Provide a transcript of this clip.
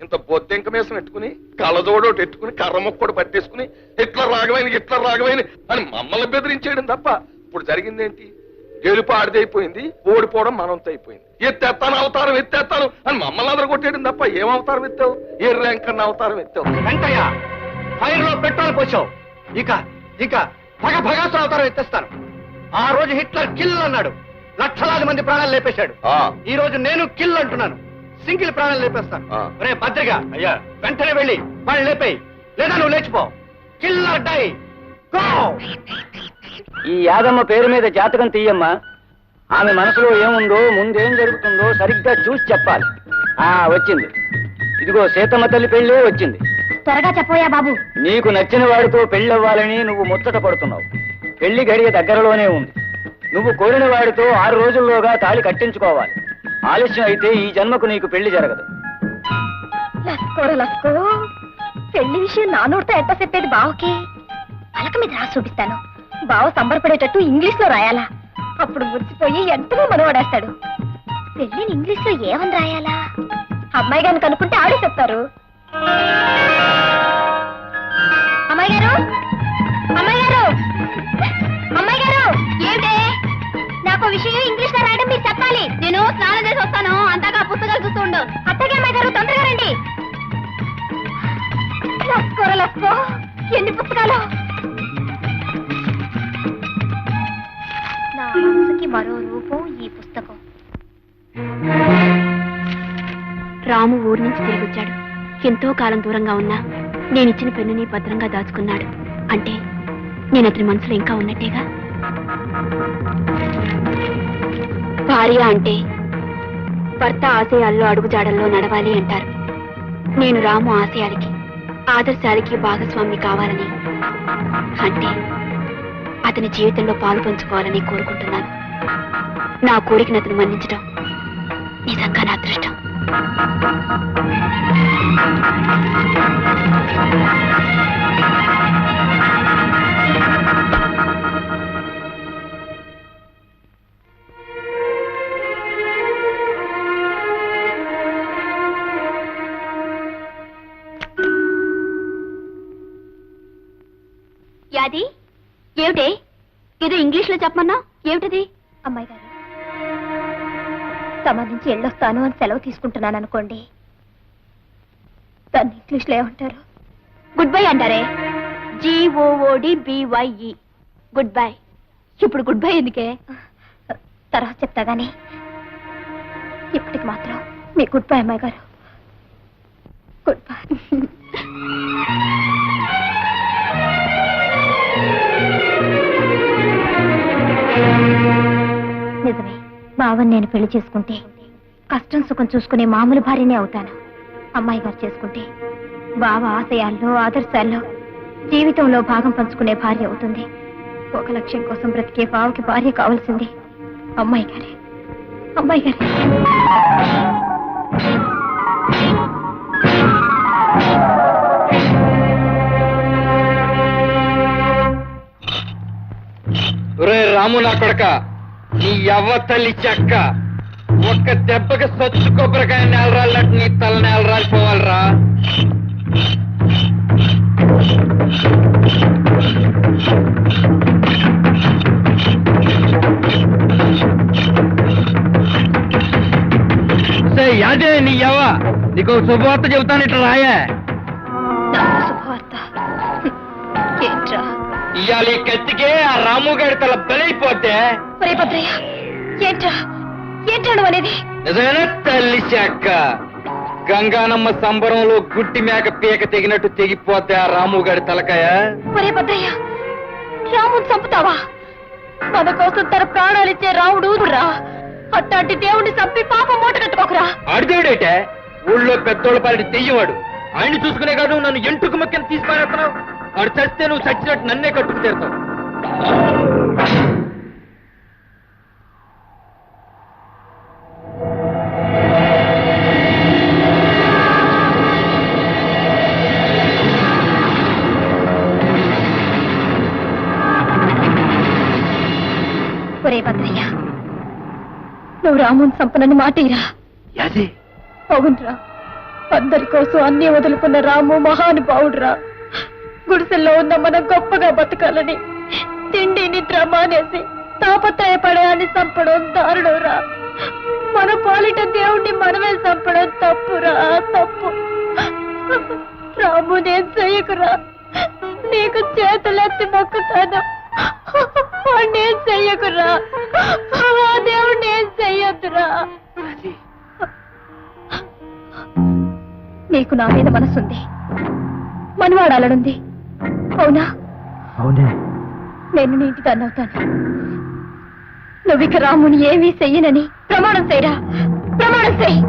ఇంత బొద్దెంక మీసం పెట్టుకుని కళ్ళజోడోటి ఎట్టుకుని కర్ర మొక్కడు పట్టేసుకుని ఇట్లా రాగమైన ఇట్లా రాగమైన అని మమ్మల్ని బెదిరించేయడం తప్ప ఇప్పుడు జరిగిందేంటి? గెలుపు ఆడిదైపోయింది ఓడిపోవడం మనంతో అయిపోయింది ఎత్తేస్తాను అవతారం ఎత్తేస్తాను అని మమ్మల్ని అందరూ కొట్టేయడం తప్ప ఏం అవతారం ఎత్తావు? ఏ ర్యాంక్ అన్న అవతారం ఎత్తావు? ఫైర్లో పెట్రోల్ పోసావు. ఇక ఇక భగ భగాసులు అవతారం ఎత్తేస్తాను. ఆ రోజు హిట్లర్ కిల్ అన్నాడు. లక్షలాది మంది ప్రాణాలు లేపేశాడు. ఆ, ఈ రోజు నేను కిల్ అంటున్నాను. సింగిల్ ప్రాణాలు లేపేస్తాను ఆ. రే భద్రగా. అయ్యా. వెంటనే వెళ్ళి వాళ్ళు లేపేయి. లేదా నువ్వు లేచిపో. కిల్లర్ డై గో ఈ యాదమ్మ పేరు మీద జాతకం తీయమ్మా. ఆమె మనసులో ఏముందో ముందేం జరుగుతుందో సరిగ్గా చూసి చెప్పాలి. ఆ వచ్చింది. ఇదిగో సీతమ్మ తల్లి పెళ్ళే వచ్చింది. త్వరగా చెప్పోయా బాబు. నీకు నచ్చిన వాడితో పెళ్ళవ్వాలని నువ్వు ముచ్చట పడుతున్నావు. పెళ్ళి గడియ దగ్గరలోనే ఉంది. నువ్వు కోరిన వాడితో ఆరు రోజుల్లోగా తాళి కట్టించుకోవాలి. ఆలస్యం అయితే ఈ జన్మకు నీకు పెళ్ళి జరగదు. లస్కోర లస్కో. పెళ్ళి విషయం నా నోటితో ఎట్ట చెప్పేది బావకి? పలక మీద రాసి చూపిస్తాను. బావ సంబరపడేటట్టు ఇంగ్లీష్లో రాయాలా? అప్పుడు మురిసిపోయి ఎంతగా మనవడేస్తాడు? పెళ్ళిని ఇంగ్లీష్లో ఏమని రాయాలా? అమ్మాయి గారిని కనుక్కుంటే ఆడే చెప్తారు. అమ్మాయి గారు? అమ్మాయి గారు? అమ్మాయి గారు? ఏంటే? నాకు విషయం ఇంగ్లీష్లో రాయడం మీరు చెప్పాలి. ఎన్ని పుస్తకాలు? నా మనసుకి మరో రూపం ఈ పుస్తకం. రాము ఊరి నుంచి తిరిగి వచ్చాడు ఎంతో కాలం దూరంగా ఉన్నా నేనిచ్చిన పెన్నుని భద్రంగా దాచుకున్నాడు. అంటే నేను అతని మనసులో ఇంకా ఉన్నట్టేగా? భార్య అంటే భర్త ఆశయాల్లో అడుగుజాడల్లో నడవాలి అంటారు. నేను రాము ఆశయాలకి ఆదర్శాలకి భాగస్వామి కావాలని. అంటే అతని జీవితంలో పాలు పంచుకోవాలని కోరుకుంటున్నాను. నా కోరికను అతను మన్నించడం నిజంగా నా అదృష్టం. యాది ఏమిటే? ఏదో ఇంగ్లీష్లో చెప్పమన్నా ఏమిటిది? అమ్మాయి గారు తమ నుంచి వెళ్ళొస్తాను అని సెలవు తీసుకుంటున్నాను అనుకోండి. దాన్ని ఇంగ్లీష్లో ఏమంటారు? గుడ్ బై అంటారే. G O O D B Y E good bye. ఇప్పుడు గుడ్ బై ఎందుకే? తర్వాత చెప్తా గానీ ఇప్పటికి మాత్రం మీ గుడ్ బై అమ్మాయి గారు. Good bye. బావని నేను పెళ్ళి చేసుకుంటే కష్టం సుఖం చూసుకునే మామూలు భార్యనే అవుతాను. అమ్మాయి గారు చేసుకుంటే బావ ఆశయాల్లో ఆదర్శాల్లో జీవితంలో భాగం పంచుకునే భార్య అవుతుంది. ఒక లక్ష్యం కోసం బ్రతికే బావకి భార్య కావాల్సింది అమ్మాయి గారే. అమ్మాయి గారే. రాము నా కొడక. నీ అవ్వ చెక్క. ఒక్క దెబ్బకి సొచ్చు కొబ్బరికాయ నేలరాలినట్టు నీ తల నేలరాలిపోవాలరా. అదే నీ అవ్వ నీకు శుభవార్త చెబుతాను ఇట్లా రాయే. ఇవాళ ఈ కత్తికే ఆ రాము గారి తల బలైపోతే. ఒరే భద్రయ్య ఏంట్రా? ఏంట్రా నువ్వు అనేది? నిజమేనా తల్లి చెక్క గంగానమ్మ సంబరంలో గుట్టి మేక పీక తెగినట్టు తెగిపోతే ఆ రాము గారి తలకాయ? ఒరే భద్రయ్య రాముని చంపుతావా? మన కోసం తన ప్రాణాలు ఇచ్చే రాముడు రా అట్లాంటి దేవుణ్ణి చంపి పాపం మూట కట్టుకోకురా. ఆడిదేవుడైతే ఊళ్ళో పెద్దోళ్ళ పాలిటి తెయ్యవాడు. ఆయన్ని చూసుకునే కాదు నన్ను ఎంటుకు మొక్కని తీసుకునేస్తున్నావు వాడు చస్తే నువ్వు చచ్చినట్టు నన్నే కట్టుకు తీరుతావు ఒరే భద్రయ్య నువ్వు రాముని చంపనని మాట ఇరా యాది? అవునరా అందరి కోసం అన్ని వదులుకున్న రాము మహానుభావుడురా. గుడిసెల్లో ఉన్న మనం గొప్పగా బతకాలని తిండి నిద్ర మానేసి తాపత్రయపడేయాన్ని చంపడం దారుణంరా మన పాలిట దేవుణ్ణి మనమే చంపడం తప్పురా తప్పు. రాము నేను చెయ్యకురా. నీకు చేతులెత్తి మొక్కుతాను. నేను చెయ్యకురా. ఆ దేవుడు నేను చెయ్యొద్దురా. నీకు నా మీద మనసుంది. మనవాడాలనుంది. అవునా? అవునే. నేను నీ ఇంటి అవుతాను నువ్విక రాముని ఏమీ చెయ్యనని ప్రమాణం చేయరా? ప్రమాణం చెయ్యి.